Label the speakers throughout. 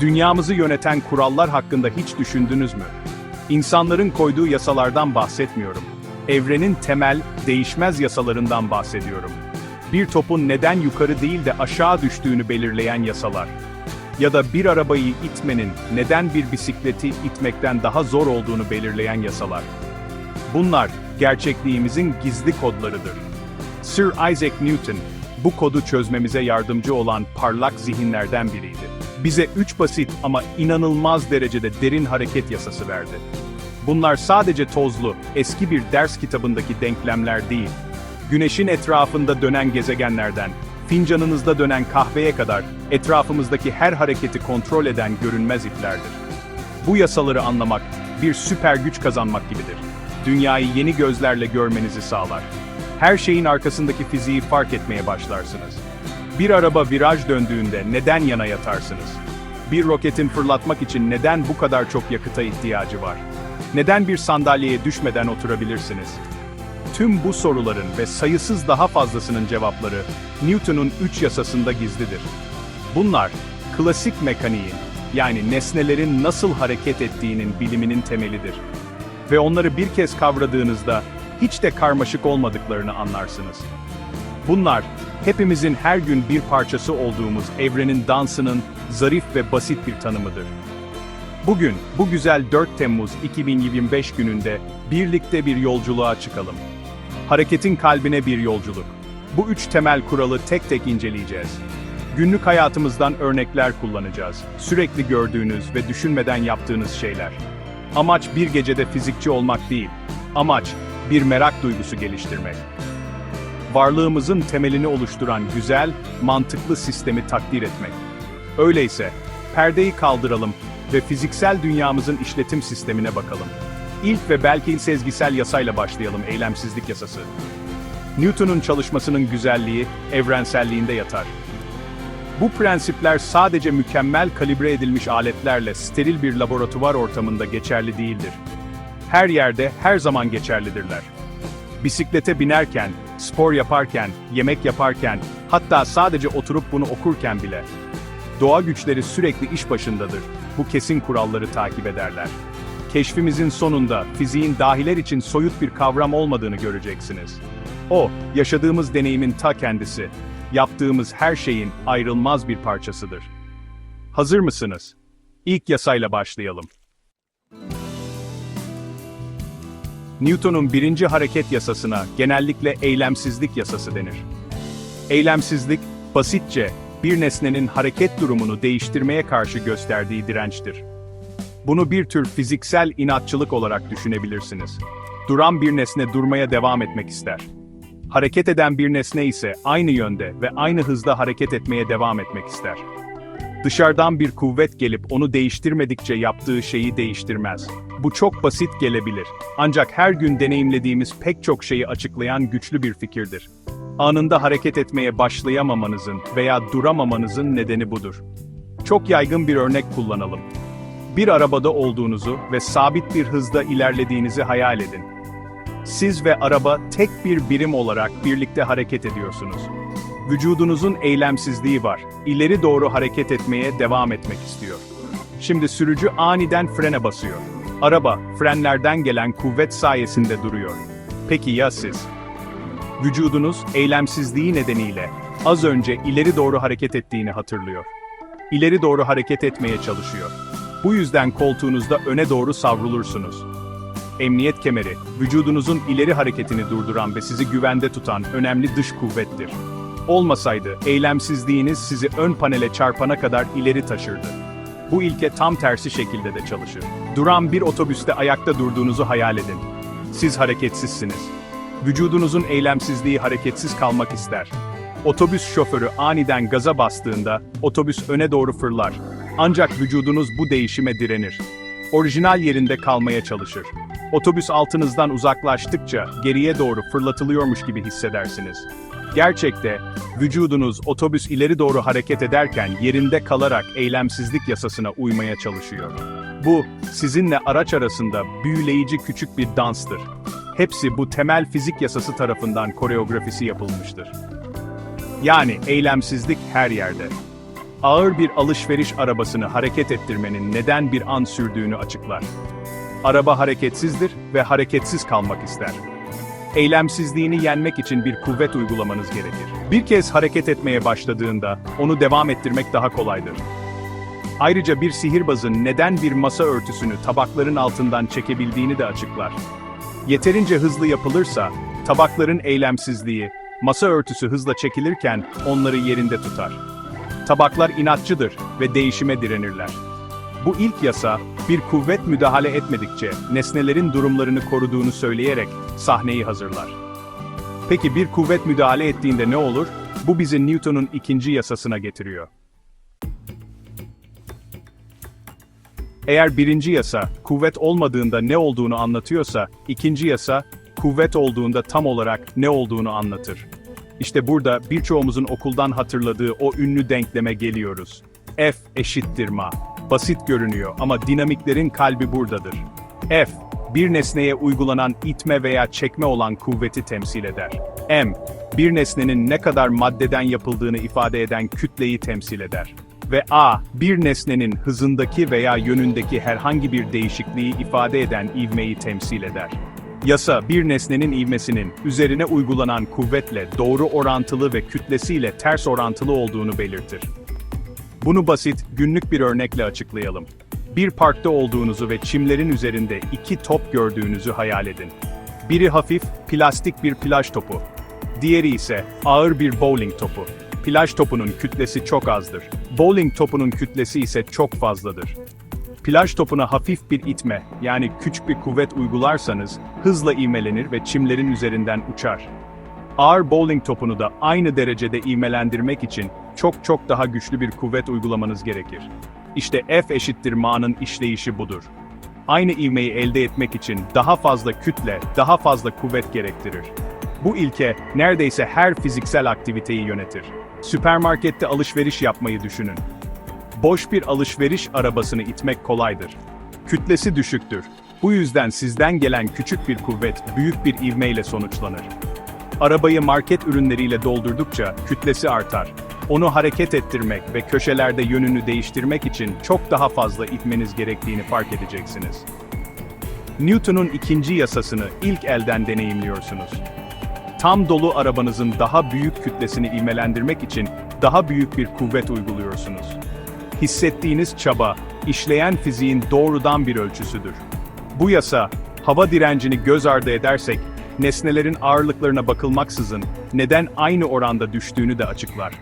Speaker 1: Dünyamızı yöneten kurallar hakkında hiç düşündünüz mü? İnsanların koyduğu yasalardan bahsetmiyorum. Evrenin temel, değişmez yasalarından bahsediyorum. Bir topun neden yukarı değil de aşağı düştüğünü belirleyen yasalar. Ya da bir arabayı itmenin neden bir bisikleti itmekten daha zor olduğunu belirleyen yasalar. Bunlar, gerçekliğimizin gizli kodlarıdır. Sir Isaac Newton, bu kodu çözmemize yardımcı olan parlak zihinlerden biriydi. Bize üç basit ama inanılmaz derecede derin hareket yasası verdi. Bunlar sadece tozlu, eski bir ders kitabındaki denklemler değil. Güneşin etrafında dönen gezegenlerden, fincanınızda dönen kahveye kadar etrafımızdaki her hareketi kontrol eden görünmez iplerdir. Bu yasaları anlamak, bir süper güç kazanmak gibidir. Dünyayı yeni gözlerle görmenizi sağlar. Her şeyin arkasındaki fiziği fark etmeye başlarsınız. Bir araba viraj döndüğünde neden yana yatarsınız? Bir roketin fırlatmak için neden bu kadar çok yakıta ihtiyacı var? Neden bir sandalyeye düşmeden oturabilirsiniz? Tüm bu soruların ve sayısız daha fazlasının cevapları Newton'un üç yasasında gizlidir. Bunlar, klasik mekaniğin, yani nesnelerin nasıl hareket ettiğinin biliminin temelidir. Ve onları bir kez kavradığınızda, hiç de karmaşık olmadıklarını anlarsınız. Bunlar, hepimizin her gün bir parçası olduğumuz evrenin dansının zarif ve basit bir tanımıdır. Bugün, bu güzel 4 Temmuz 2025 gününde birlikte bir yolculuğa çıkalım. Hareketin kalbine bir yolculuk. Bu üç temel kuralı tek tek inceleyeceğiz. Günlük hayatımızdan örnekler kullanacağız. Sürekli gördüğünüz ve düşünmeden yaptığınız şeyler. Amaç bir gecede fizikçi olmak değil. Amaç, bir merak duygusu geliştirmek. Varlığımızın temelini oluşturan güzel, mantıklı sistemi takdir etmek. Öyleyse, perdeyi kaldıralım ve fiziksel dünyamızın işletim sistemine bakalım. İlk ve belki sezgisel yasayla başlayalım, eylemsizlik yasası. Newton'un çalışmasının güzelliği, evrenselliğinde yatar. Bu prensipler sadece mükemmel kalibre edilmiş aletlerle steril bir laboratuvar ortamında geçerli değildir. Her yerde, her zaman geçerlidirler. Bisiklete binerken, spor yaparken, yemek yaparken, hatta sadece oturup bunu okurken bile. Doğa güçleri sürekli iş başındadır. Bu kesin kuralları takip ederler. Keşfimizin sonunda fiziğin dahiler için soyut bir kavram olmadığını göreceksiniz. O, yaşadığımız deneyimin ta kendisi. Yaptığımız her şeyin ayrılmaz bir parçasıdır. Hazır mısınız? İlk yasayla başlayalım. Newton'un birinci hareket yasasına genellikle eylemsizlik yasası denir. Eylemsizlik, basitçe, bir nesnenin hareket durumunu değiştirmeye karşı gösterdiği dirençtir. Bunu bir tür fiziksel inatçılık olarak düşünebilirsiniz. Duran bir nesne durmaya devam etmek ister. Hareket eden bir nesne ise aynı yönde ve aynı hızda hareket etmeye devam etmek ister. Dışarıdan bir kuvvet gelip onu değiştirmedikçe yaptığı şeyi değiştirmez. Bu çok basit gelebilir. Ancak her gün deneyimlediğimiz pek çok şeyi açıklayan güçlü bir fikirdir. Anında hareket etmeye başlayamamanızın veya duramamanızın nedeni budur. Çok yaygın bir örnek kullanalım. Bir arabada olduğunuzu ve sabit bir hızda ilerlediğinizi hayal edin. Siz ve araba tek bir birim olarak birlikte hareket ediyorsunuz. Vücudunuzun eylemsizliği var. İleri doğru hareket etmeye devam etmek istiyor. Şimdi sürücü aniden frene basıyor. Araba, frenlerden gelen kuvvet sayesinde duruyor. Peki ya siz? Vücudunuz, eylemsizliği nedeniyle az önce ileri doğru hareket ettiğini hatırlıyor. İleri doğru hareket etmeye çalışıyor. Bu yüzden koltuğunuzda öne doğru savrulursunuz. Emniyet kemeri, vücudunuzun ileri hareketini durduran ve sizi güvende tutan önemli dış kuvvettir. Olmasaydı, eylemsizliğiniz sizi ön panele çarpana kadar ileri taşırdı. Bu ilke tam tersi şekilde de çalışır. Duran bir otobüste ayakta durduğunuzu hayal edin. Siz hareketsizsiniz. Vücudunuzun eylemsizliği hareketsiz kalmak ister. Otobüs şoförü aniden gaza bastığında otobüs öne doğru fırlar. Ancak vücudunuz bu değişime direnir. Orijinal yerinde kalmaya çalışır. Otobüs altınızdan uzaklaştıkça geriye doğru fırlatılıyormuş gibi hissedersiniz. Gerçekte, vücudunuz otobüs ileri doğru hareket ederken yerinde kalarak eylemsizlik yasasına uymaya çalışıyor. Bu, sizinle araç arasında büyüleyici küçük bir danstır. Hepsi bu temel fizik yasası tarafından koreografisi yapılmıştır. Yani eylemsizlik her yerde. ağır bir alışveriş arabasını hareket ettirmenin neden bir an sürdüğünü açıklar. Araba hareketsizdir ve hareketsiz kalmak ister. Eylemsizliğini yenmek için bir kuvvet uygulamanız gerekir. Bir kez hareket etmeye başladığında, onu devam ettirmek daha kolaydır. Ayrıca bir sihirbazın neden bir masa örtüsünü tabakların altından çekebildiğini de açıklar. Yeterince hızlı yapılırsa, tabakların eylemsizliği, masa örtüsü hızla çekilirken onları yerinde tutar. Tabaklar inatçıdır ve değişime direnirler. Bu ilk yasa, bir kuvvet müdahale etmedikçe nesnelerin durumlarını koruduğunu söyleyerek sahneyi hazırlar. Peki bir kuvvet müdahale ettiğinde ne olur? Bu bizi Newton'un ikinci yasasına getiriyor. Eğer birinci yasa, kuvvet olmadığında ne olduğunu anlatıyorsa, ikinci yasa, kuvvet olduğunda tam olarak ne olduğunu anlatır. İşte burada birçoğumuzun okuldan hatırladığı o ünlü denkleme geliyoruz. F eşittir ma. Basit görünüyor ama dinamiklerin kalbi buradadır. F, bir nesneye uygulanan itme veya çekme olan kuvveti temsil eder. M, bir nesnenin ne kadar maddeden yapıldığını ifade eden kütleyi temsil eder. Ve A, bir nesnenin hızındaki veya yönündeki herhangi bir değişikliği ifade eden ivmeyi temsil eder. Yasa, bir nesnenin ivmesinin, üzerine uygulanan kuvvetle doğru orantılı ve kütlesiyle ters orantılı olduğunu belirtir. Bunu basit, günlük bir örnekle açıklayalım. Bir parkta olduğunuzu ve çimlerin üzerinde iki top gördüğünüzü hayal edin. Biri hafif, plastik bir plaj topu. Diğeri ise ağır bir bowling topu. Plaj topunun kütlesi çok azdır. Bowling topunun kütlesi ise çok fazladır. Plaj topuna hafif bir itme, yani küçük bir kuvvet uygularsanız, hızla ivmelenir ve çimlerin üzerinden uçar. Ağır bowling topunu da aynı derecede ivmelendirmek için çok çok daha güçlü bir kuvvet uygulamanız gerekir. İşte F eşittir ma'nın işleyişi budur. Aynı ivmeyi elde etmek için daha fazla kütle, daha fazla kuvvet gerektirir. Bu ilke neredeyse her fiziksel aktiviteyi yönetir. Süpermarkette alışveriş yapmayı düşünün. Boş bir alışveriş arabasını itmek kolaydır. Kütlesi düşüktür. Bu yüzden sizden gelen küçük bir kuvvet büyük bir ivmeyle sonuçlanır. Arabayı market ürünleriyle doldurdukça kütlesi artar. Onu hareket ettirmek ve köşelerde yönünü değiştirmek için çok daha fazla itmeniz gerektiğini fark edeceksiniz. Newton'un ikinci yasasını ilk elden deneyimliyorsunuz. Tam dolu arabanızın daha büyük kütlesini ivmelendirmek için daha büyük bir kuvvet uyguluyorsunuz. Hissettiğiniz çaba, işleyen fiziğin doğrudan bir ölçüsüdür. Bu yasa, hava direncini göz ardı edersek, nesnelerin ağırlıklarına bakılmaksızın neden aynı oranda düştüğünü de açıklar.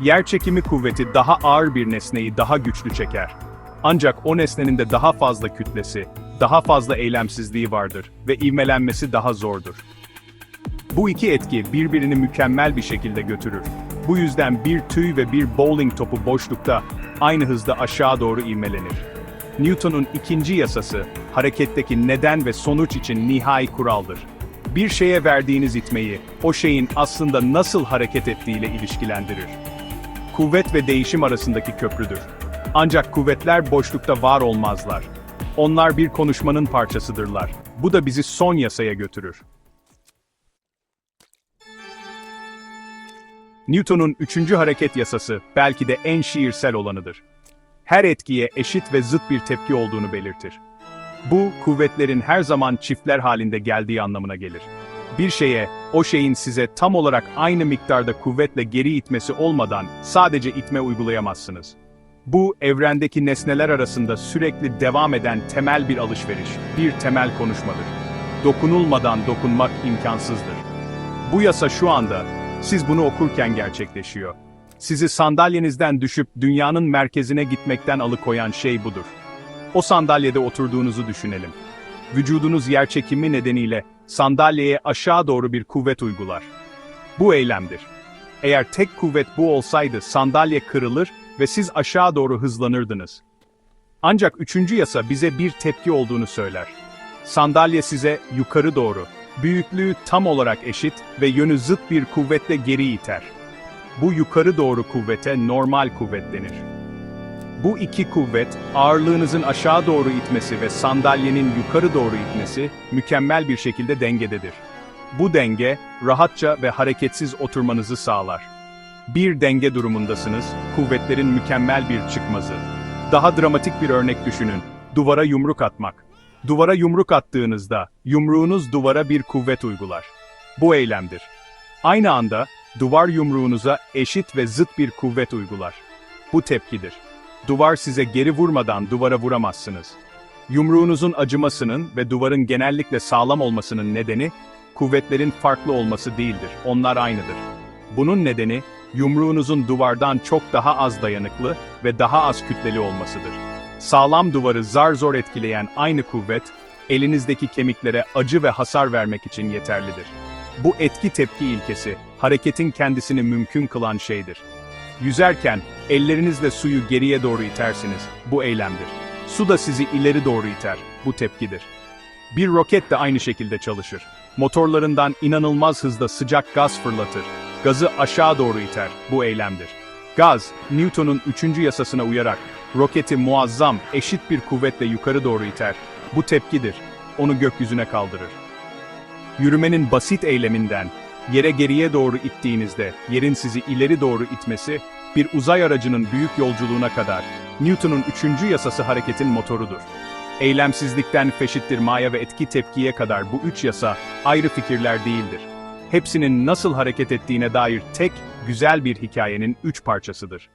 Speaker 1: Yerçekimi kuvveti daha ağır bir nesneyi daha güçlü çeker. Ancak o nesnenin de daha fazla kütlesi, daha fazla eylemsizliği vardır ve ivmelenmesi daha zordur. Bu iki etki birbirini mükemmel bir şekilde götürür. Bu yüzden bir tüy ve bir bowling topu boşlukta aynı hızda aşağı doğru ivmelenir. Newton'un ikinci yasası, hareketteki neden ve sonuç için nihai kuraldır. Bir şeye verdiğiniz itmeyi, o şeyin aslında nasıl hareket ettiğiyle ilişkilendirir. Kuvvet ve değişim arasındaki köprüdür. Ancak kuvvetler boşlukta var olmazlar. Onlar bir konuşmanın parçasıdırlar. Bu da bizi son yasaya götürür. Newton'un üçüncü hareket yasası belki de en şiirsel olanıdır. Her etkiye eşit ve zıt bir tepki olduğunu belirtir. Bu, kuvvetlerin her zaman çiftler halinde geldiği anlamına gelir. Bir şeye, o şeyin size tam olarak aynı miktarda kuvvetle geri itmesi olmadan sadece itme uygulayamazsınız. Bu, evrendeki nesneler arasında sürekli devam eden temel bir alışveriş, bir temel konuşmadır. Dokunulmadan dokunmak imkansızdır. Bu yasa şu anda, siz bunu okurken gerçekleşiyor. Sizi sandalyenizden düşüp dünyanın merkezine gitmekten alıkoyan şey budur. O sandalyede oturduğunuzu düşünelim. Vücudunuz yerçekimi nedeniyle sandalyeye aşağı doğru bir kuvvet uygular. Bu eylemdir. Eğer tek kuvvet bu olsaydı sandalye kırılır ve siz aşağı doğru hızlanırdınız. Ancak üçüncü yasa bize bir tepki olduğunu söyler. Sandalye size yukarı doğru, büyüklüğü tam olarak eşit ve yönü zıt bir kuvvetle geri iter. Bu yukarı doğru kuvvete normal kuvvet denir. Bu iki kuvvet, ağırlığınızın aşağı doğru itmesi ve sandalyenin yukarı doğru itmesi, mükemmel bir şekilde dengededir. Bu denge, rahatça ve hareketsiz oturmanızı sağlar. Bir denge durumundasınız, kuvvetlerin mükemmel bir çıkmazı. Daha dramatik bir örnek düşünün, duvara yumruk atmak. Duvara yumruk attığınızda, yumruğunuz duvara bir kuvvet uygular. Bu eylemdir. Aynı anda, duvar yumruğunuza eşit ve zıt bir kuvvet uygular. Bu tepkidir. Duvar size geri vurmadan duvara vuramazsınız. Yumruğunuzun acımasının ve duvarın genellikle sağlam olmasının nedeni, kuvvetlerin farklı olması değildir, onlar aynıdır. Bunun nedeni, yumruğunuzun duvardan çok daha az dayanıklı ve daha az kütleli olmasıdır. Sağlam duvarı zar zor etkileyen aynı kuvvet, elinizdeki kemiklere acı ve hasar vermek için yeterlidir. Bu etki tepki ilkesi, hareketin kendisini mümkün kılan şeydir. Yüzerken, ellerinizle suyu geriye doğru itersiniz, bu eylemdir. Su da sizi ileri doğru iter, bu tepkidir. Bir roket de aynı şekilde çalışır. Motorlarından inanılmaz hızda sıcak gaz fırlatır. Gazı aşağı doğru iter, bu eylemdir. Gaz, Newton'un üçüncü yasasına uyarak, roketi muazzam, eşit bir kuvvetle yukarı doğru iter. Bu tepkidir, onu gökyüzüne kaldırır. Yürümenin basit eyleminden, yere geriye doğru ittiğinizde, yerin sizi ileri doğru itmesi, bir uzay aracının büyük yolculuğuna kadar, Newton'un üçüncü yasası hareketin motorudur. Eylemsizlikten feşittirmaya ve etki tepkiye kadar bu üç yasa, ayrı fikirler değildir. Hepsinin nasıl hareket ettiğine dair tek, güzel bir hikayenin üç parçasıdır.